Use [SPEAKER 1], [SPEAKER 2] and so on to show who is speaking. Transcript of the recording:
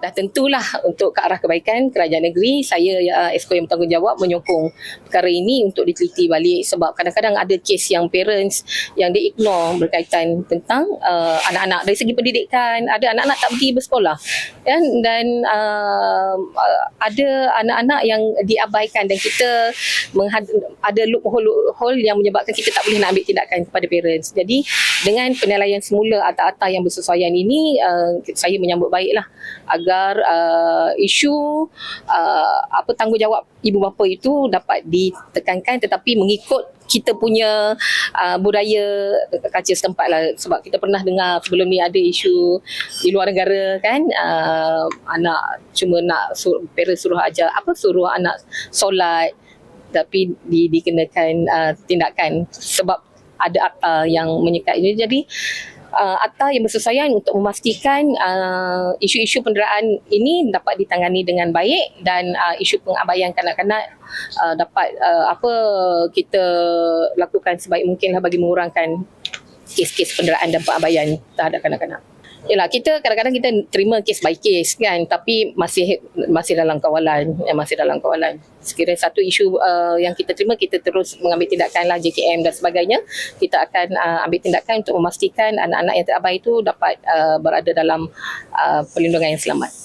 [SPEAKER 1] dah tentulah untuk ke arah kebaikan kerajaan negeri saya uh, Esko yang bertanggungjawab menyokong perkara ini untuk diteliti balik sebab kadang-kadang ada kes yang parents yang dia ignore berkaitan tentang uh, anak-anak dari segi pendidikan. Ada anak-anak tak pergi bersekolah. Kan? Dan uh, uh, ada anak-anak yang diabaikan dan kita menghad- ada loophole loophole yang menyebabkan kita tak boleh nak ambil tindakan kepada parents. Jadi dengan penilaian semula atas-atas yang bersesuaian ini uh, saya menyambut baiklah agar uh, isu uh, apa tanggungjawab ibu bapa itu dapat ditekankan tetapi mengikut kita punya uh, budaya kaca setempat lah. Sebab kita pernah dengar sebelum ni ada isu di luar negara kan uh, anak cuma nak sur, parents suruh ajar apa suruh anak solat tapi di, dikenakan uh, tindakan sebab ada akta yang menyekat ini jadi uh, akta yang bersesuaian untuk memastikan uh, isu-isu penderaan ini dapat ditangani dengan baik dan uh, isu pengabaian kanak-kanak uh, dapat uh, apa kita lakukan sebaik mungkin lah bagi mengurangkan kes-kes penderaan dan pengabaian terhadap kanak-kanak. Yalah kita kadang-kadang kita terima kes by kes kan tapi masih masih dalam kawalan yang masih dalam kawalan. Sekiranya satu isu uh, yang kita terima kita terus mengambil tindakan lah JKM dan sebagainya kita akan uh, ambil tindakan untuk memastikan anak-anak yang terabai itu dapat uh, berada dalam uh, perlindungan yang selamat.